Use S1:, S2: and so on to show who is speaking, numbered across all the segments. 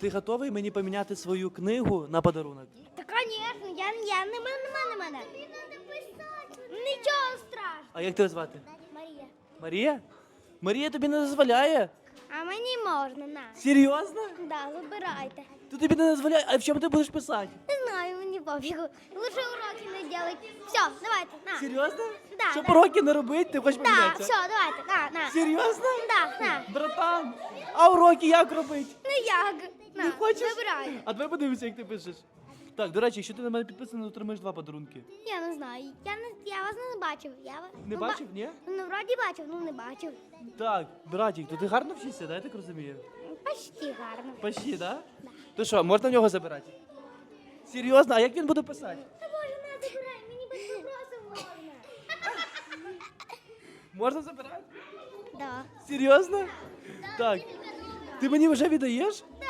S1: Ти готовий мені поміняти свою книгу на подарунок?
S2: Та, звісно, я, я не мене, не мене. Тобі треба писати. Нічого страшного.
S1: А як тебе звати?
S2: Марія.
S1: Марія? Марія тобі не дозволяє?
S2: А мені можна, на.
S1: Серйозно?
S2: Да, забирайте.
S1: То тобі не дозволяє. А в чому ти будеш писати?
S2: Не знаю, мені пофігу. Лучше уроки не делать. Все, давайте, на.
S1: Серйозно?
S2: Да,
S1: Щоб
S2: да.
S1: уроки не робити, ти хочеш
S2: Да,
S1: помінятися?
S2: все, давайте, на, на.
S1: Серйозно?
S2: Да, на.
S1: Братан, а уроки як робити?
S2: Ну як?
S1: Не хочеш?
S2: забирай.
S1: А давай подивимося, як ти пишеш. Так, до речі, якщо ти на мене підписаний, то отримаєш два подарунки.
S2: Я не знаю. Я не я вас не бачив. Я вас
S1: Не
S2: ну, ба-
S1: бачив, ні?
S2: Ну, вроді бачив, ну не бачив.
S1: Так, братик, то ти гарно вчишся, да, я так розумію?
S2: Почти гарно.
S1: Почти, да? То що, можна в нього забирати? Серйозно, а як він буде писати?
S2: Та боже, не забирай, мені без вопросів можна.
S1: Можна забирати?
S2: Да.
S1: Серйозно? Так. Ти мені вже віддаєш?
S2: Да.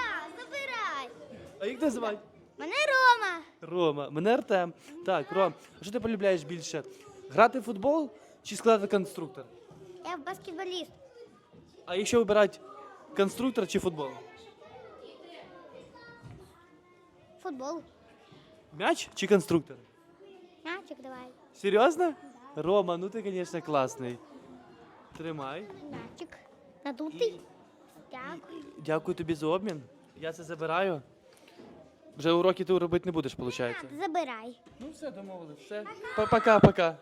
S1: А як тебе звати?
S2: Мене Рома.
S1: Рома, мене Артем. Так, Ром, а що ти полюбляєш більше? Грати в футбол чи складати конструктор?
S2: Я баскетболіст.
S1: А якщо вибирати конструктор чи футбол?
S2: Футбол.
S1: М'яч чи конструктор?
S2: Мячик давай.
S1: Серйозно? Рома, ну ти, звісно, класний. Тримай.
S2: Мячик. Надутий. Дякую.
S1: Дякую тобі за обмін. Я це забираю. Вже уроки ти робити не будеш, виходить.
S2: Забирай.
S1: Ну все, домовились. Все. Па- Пока, пока.